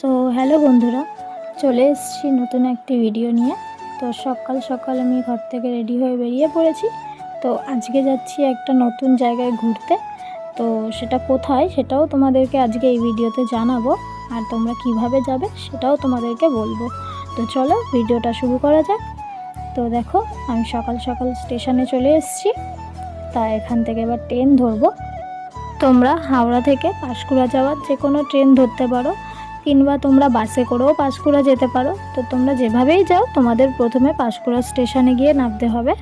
So hello বন্ধুরা, চলে এসেছি নতুন একটি ভিডিও নিয়ে। তো সকাল সকাল আমি ঘর থেকে রেডি হয়ে বেরিয়ে পড়েছি। তো আজকে যাচ্ছি একটা নতুন জায়গায় ঘুরতে। তো সেটা কোথায় সেটাও তোমাদেরকে আজকে এই ভিডিওতে জানাব। আর তোমরা কীভাবে যাবে সেটাও তোমাদেরকে বলব। তো চলো ভিডিওটা শুরু করা যাক। তো দেখো, আমি সকাল সকাল স্টেশনে চলে এসেছি। তা এখান থেকে এবার ট্রেন ধরবো। তোমরা হাওড়া থেকে পাঁশকুড়া যাওয়ার যে কোনো ট্রেন ধরতে পারো। কিংবা তোমরা বাসে করেও পাঁশকুড়া যেতে পারো। তো তোমরা যেভাবেই যাও, তোমাদের প্রথমে পাঁশকুড়া স্টেশনে গিয়ে নামতে হবে।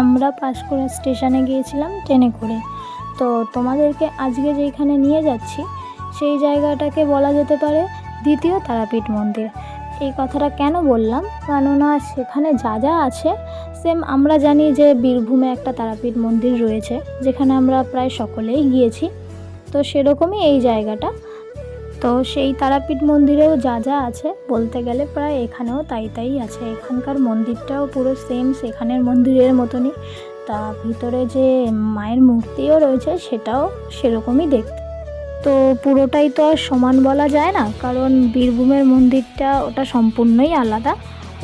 আমরা পাঁশকুড়া স্টেশনে গিয়েছিলাম ট্রেনে করে। তো তোমাদেরকে আজকে যেখানে নিয়ে যাচ্ছি, সেই জায়গাটাকে বলা যেতে পারে দ্বিতীয় তারাপীঠ মন্দির। এই কথাটা কেন বললাম? কেননা সেখানে যা যা আছে সেম আমরা জানি যে বীরভূমে একটা তারাপীঠ মন্দির রয়েছে, যেখানে আমরা প্রায় সকলেই গিয়েছি। তো সেরকমই এই জায়গাটা। তো সেই তারাপীঠ মন্দিরেও যা যা আছে বলতে গেলে প্রায় এখানেও তাই তাই আছে। এখানকার মন্দিরটাও পুরো সেম সেখানের মন্দিরের মতনই। তা ভিতরে যে মায়ের মূর্তিও রয়েছে সেটাও সেরকমই দেখতে। তো পুরোটাই তো আর সমান বলা যায় না, কারণ বীরভূমের মন্দিরটা ওটা সম্পূর্ণই আলাদা।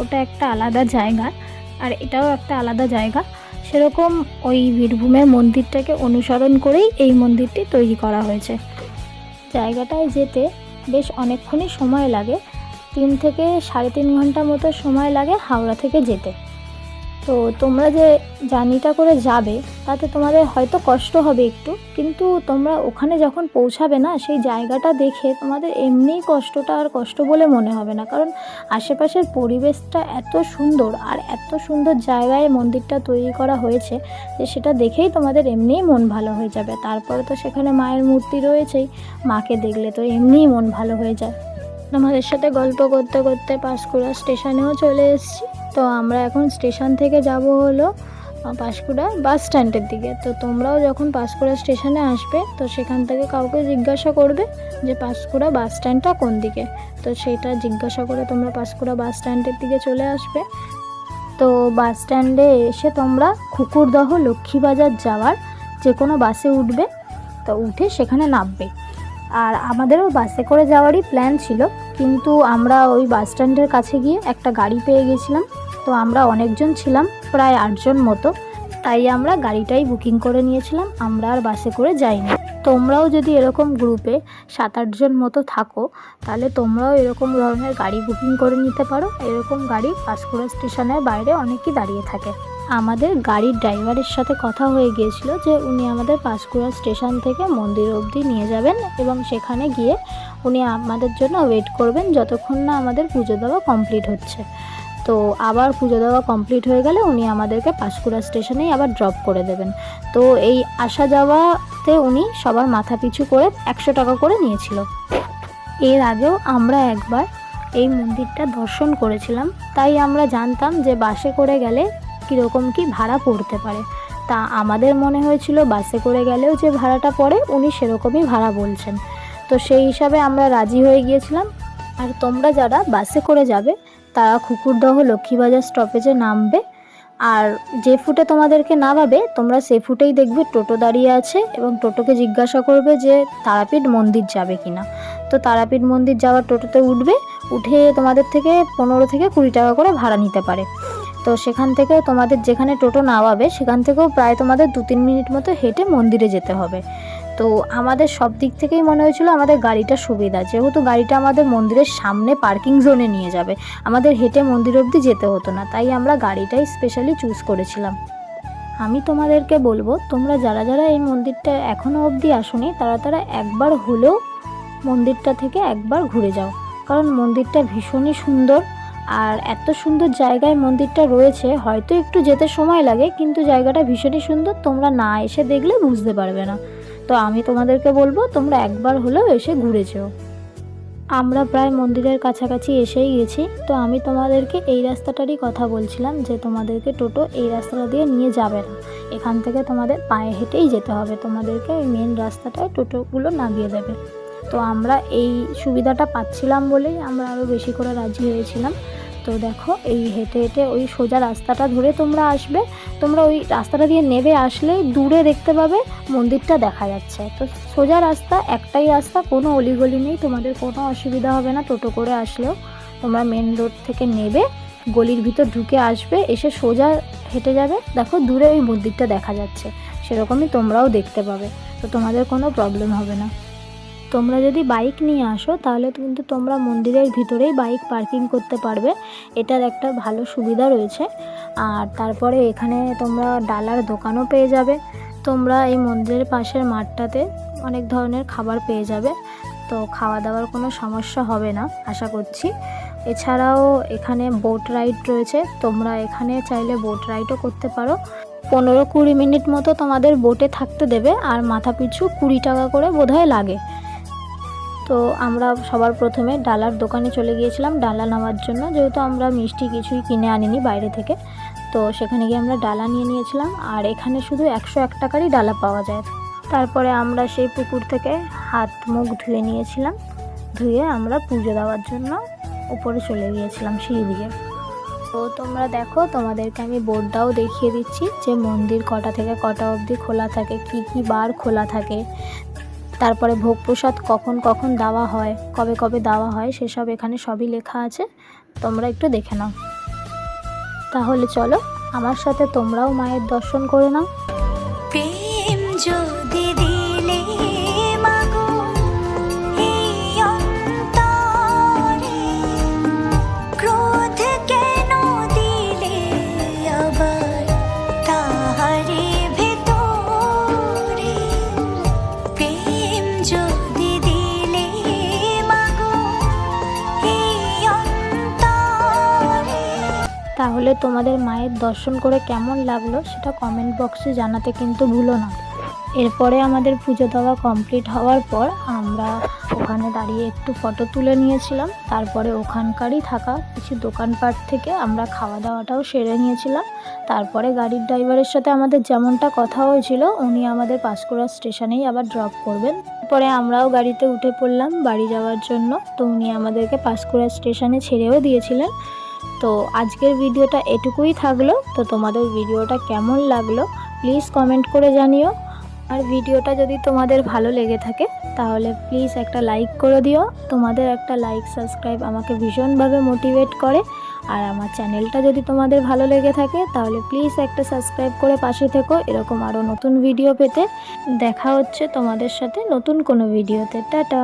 ওটা একটা আলাদা জায়গা, আর এটাও একটা আলাদা জায়গা। সেরকম ওই বীরভূমের মন্দিরটাকে অনুসরণ করেই এই মন্দিরটি তৈরি করা হয়েছে। জায়গাটায় যেতে বেশ অনেকক্ষণই সময় লাগে। তিন থেকে সাড়ে তিন ঘণ্টা মতো সময় লাগে হাওড়া থেকে যেতে। তো তোমরা যে জার্নিটা করে যাবে, তাতে তোমাদের হয়তো কষ্ট হবে একটু, কিন্তু তোমরা ওখানে যখন পৌঁছাবে না, সেই জায়গাটা দেখে তোমাদের এমনিই কষ্টটা আর কষ্ট বলে মনে হবে না। কারণ আশেপাশের পরিবেশটা এত সুন্দর আর এত সুন্দর জায়গায় মন্দিরটা তৈরি করা হয়েছে যে সেটা দেখেই তোমাদের এমনিই মন ভালো হয়ে যাবে। তারপরে তো সেখানে মায়ের মূর্তি রয়েছেই, মাকে দেখলে তো এমনিই মন ভালো হয়ে যায়। আমাদের সাথে গল্প করতে করতে পাঁশকুড়া স্টেশনেও চলে এসেছি। তো আমরা এখন স্টেশন থেকে যাব হলো পাঁশকুড়া বাস স্ট্যান্ডের দিকে। তো তোমরাও যখন পাঁশকুড়া স্টেশনে আসবে, তো সেখান থেকে কাউকে জিজ্ঞাসা করবে যে পাঁশকুড়া বাস স্ট্যান্ডটা কোন দিকে। তো সেটা জিজ্ঞাসা করে তোমরা পাঁশকুড়া বাস স্ট্যান্ডের দিকে চলে আসবে। তো বাস স্ট্যান্ডে এসে তোমরা খুকুরদহ লক্ষ্মীবাজার যাওয়ার যে কোনো বাসে উঠবে, তো উঠে সেখানে নামবে। আর আমাদেরও বাসে করে যাওয়ারই প্ল্যান ছিল, কিন্তু আমরা ওই বাস স্ট্যান্ডের কাছে গিয়ে একটা গাড়ি পেয়ে গেছিলাম। তো আমরা অনেকজন ছিলাম, প্রায় আটজন মতো। তাই আমরা গাড়িটাই বুকিং করে নিয়েছিলাম, আমরা আর বাসে করে যাইনি। তোমরাও যদি এরকম গ্রুপে সাত আটজন মতো থাকো, তাহলে তোমরাও এরকম ধরনের গাড়ি বুকিং করে নিতে পারো। এরকম গাড়ি পাঁশকুড়া স্টেশনের বাইরে অনেকই দাঁড়িয়ে থাকে। আমাদের গাড়ির ড্রাইভারের সাথে কথা হয়ে গিয়েছিল যে উনি আমাদের পাঁশকুড়া স্টেশন থেকে মন্দির অবধি নিয়ে যাবেন এবং সেখানে গিয়ে উনি আমাদের জন্য ওয়েট করবেন যতক্ষণ না আমাদের পুজো দেওয়া কমপ্লিট হচ্ছে। তো আবার পুজো দেওয়া কমপ্লিট হয়ে গেলে উনি আমাদেরকে পাঁশকুড়া স্টেশনেই আবার ড্রপ করে দেবেন। তো এই আসা যাওয়াতে উনি সবার মাথা পিছু করে একশো টাকা করে নিয়েছিল। এর আগেও আমরা একবার এই মন্দিরটা দর্শন করেছিলাম। তাই আমরা জানতাম যে বাসে করে গেলে কীরকম কি ভাড়া পড়তে পারে। তা আমাদের মনে হয়েছিল বাসে করে গেলেও যে ভাড়াটা পড়ে, উনি সেরকমই ভাড়া বলছেন। তো সেই হিসাবে আমরা রাজি হয়ে গিয়েছিলাম। আর তোমরা যারা বাসে করে যাবে তারা খুকুরদহ লক্ষ্মীবাজার স্টপেজে নামবে। আর যে ফুটে তোমাদেরকে নামাবে, তোমরা সে ফুটেই দেখবে টোটো দাঁড়িয়ে আছে এবং টোটোকে জিজ্ঞাসা করবে যে তারাপীঠ মন্দির যাবে কিনা। তো তারাপীঠ মন্দির যাওয়ার টোটোতে উঠবে, উঠে তোমাদের থেকে পনেরো থেকে কুড়ি টাকা করে ভাড়া নিতে পারে। তো সেখান থেকে তোমাদের যেখানে টোটো নামাবে, সেখান থেকেও প্রায় তোমাদের দু তিন মিনিট মতো হেঁটে মন্দিরে যেতে হবে। তো আমাদের সব দিক থেকেই মনে হয়েছিল আমাদের গাড়িটা সুবিধা, যেহেতু গাড়িটা আমাদের মন্দিরের সামনে পার্কিং জোনে নিয়ে যাবে। আমাদের হেঁটে মন্দির অবধি যেতে হতো না, তাই আমরা গাড়িটাই স্পেশালি চুজ করেছিলাম। আমি তোমাদেরকে বলব, তোমরা যারা যারা এই মন্দিরটা এখনও অবধি আসোনি, তারা তারা একবার হলেও মন্দিরটা থেকে একবার ঘুরে যাও। কারণ মন্দিরটা ভীষণই সুন্দর, আর এত সুন্দর জায়গায় মন্দিরটা রয়েছে, হয়তো একটু যেতে সময় লাগে, কিন্তু জায়গাটা ভীষণই সুন্দর, তোমরা না এসে দেখলে বুঝতে পারবে না। তো আমি তোমাদেরকে বলব, তোমরা একবার হলেও এসে ঘুরে যেও। আমরা প্রায় মন্দিরের কাছাকাছি এসেই গেছি। তো আমি তোমাদেরকে এই রাস্তাটারই কথা বলছিলাম যে তোমাদেরকে টোটো এই রাস্তাটা দিয়ে নিয়ে যাবে না। এখান থেকে তোমাদের পায়ে হেঁটেই যেতে হবে। তোমাদেরকে এই মেন রাস্তাটায় টোটোগুলো নামিয়ে দেবে। তো আমরা এই সুবিধাটা পাচ্ছিলাম বলেই আমরা আরও বেশি করে রাজি হয়েছিলাম। তো দেখো, এই হেঁটে হেঁটে ওই সোজা রাস্তাটা ধরে তোমরা আসবে। তোমরা ওই রাস্তাটা দিয়ে নেবে আসলেই দূরে দেখতে পাবে মন্দিরটা দেখা যাচ্ছে। তো সোজা রাস্তা, একটাই রাস্তা, কোনো অলিগলি নেই, তোমাদের কোনো অসুবিধা হবে না, টোটো করে আসলেও তোমরা মেন রোড থেকে নেবে, গলির ভিতর ঢুকে আসবে, এসে সোজা হেঁটে যাবে। দেখো, দূরে ওই মন্দিরটা দেখা যাচ্ছে, সেরকমই তোমরাও দেখতে পাবে। তো তোমাদের কোনো প্রবলেম হবে না। তোমরা যদি বাইক নিয়ে আসো, তাহলে কিন্তু তোমরা মন্দিরের ভিতরেই বাইক পার্কিং করতে পারবে। এটার একটা ভালো সুবিধা রয়েছে। আর তারপরে এখানে তোমরা ডালার দোকানও পেয়ে যাবে। তোমরা এই মন্দিরের পাশের মাঠটাতে অনেক ধরনের খাবার পেয়ে যাবে। তো খাওয়া দাওয়ার কোনো সমস্যা হবে না, আশা করছি। এছাড়াও এখানে বোট রাইড রয়েছে। তোমরা এখানে চাইলে বোট রাইডও করতে পারো। পনেরো কুড়ি মিনিট মতো তোমাদের বোটে থাকতে দেবে। আর মাথা পিছু কুড়ি টাকা করে বোধহয় লাগে। তো আমরা সবার প্রথমে ডালার দোকানে চলে গিয়েছিলাম। ডালা নেওয়ার জন্য। যেহেতু আমরা মিষ্টি কিছুই কিনে আনিনি বাইরে থেকে, তো সেখানে গিয়ে আমরা ডালা নিয়ে নিয়েছিলাম। আর এখানে শুধু একশো এক টাকারই ডালা পাওয়া যায়। তারপরে আমরা সেই পুকুর থেকে হাত মুখ ধুয়ে নিয়েছিলাম। ধুয়ে আমরা পুজো দেওয়ার জন্য উপরে চলে গিয়েছিলাম সিঁড়ি দিয়ে। তো তোমরা দেখো, তোমাদেরকে আমি বোর্ডটাও দেখিয়ে দিচ্ছি যে মন্দির কটা থেকে কটা অবধি খোলা থাকে, কি কি বার খোলা থাকে। তারপরে ভোগ প্রসাদ কখন কখন দেওয়া হয়, কবে কবে দেওয়া হয়, সেসব এখানে সবই লেখা আছে। তোমরা একটু দেখে নাও। তাহলে চলো, আমার সাথে তোমরাও মায়ের দর্শন করে নাও। তাহলে তোমাদের মায়ের দর্শন করে কেমন লাগল সেটা কমেন্ট বক্সে জানাতে কিন্তু ভুলো না। এরপরে আমাদের পুজো দেওয়া কমপ্লিট হওয়ার পর আমরা ওখানে দাঁড়িয়ে একটু ফটো তুলে নিয়েছিলাম। তারপরে ওখানকারই থাকা কিছু দোকানপাট থেকে আমরা খাওয়া দাওয়াটাও সেরে নিয়েছিলাম। তারপরে গাড়ির ড্রাইভারের সাথে আমাদের যেমনটা কথা হয়েছিল, উনি আমাদের পাঁশকুড়া স্টেশনেই আবার ড্রপ করবেন। পরে আমরাও গাড়িতে উঠে পড়লাম বাড়ি যাওয়ার জন্য। তো উনি আমাদেরকে পাঁশকুড়া স্টেশনে ছেড়েও দিয়েছিলেন। তো আজকের ভিডিওটা এটুকুই থাকল। তো তোমাদের ভিডিওটা কেমন লাগল প্লিজ কমেন্ট করে জানিও। আর ভিডিওটা যদি তোমাদের ভালো লেগে থাকে, তাহলে প্লিজ একটা লাইক করে দিও। তোমাদের একটা লাইক সাবস্ক্রাইব আমাকে ভীষণভাবে মোটিভেট করে। আর আমার চ্যানেলটা যদি তোমাদের ভালো লেগে থাকে, তাহলে প্লিজ একটা সাবস্ক্রাইব করে পাশে থেকো। এরকম আরও নতুন ভিডিও পেতে। দেখা হচ্ছে তোমাদের সাথে নতুন কোনো ভিডিওতে টাটা।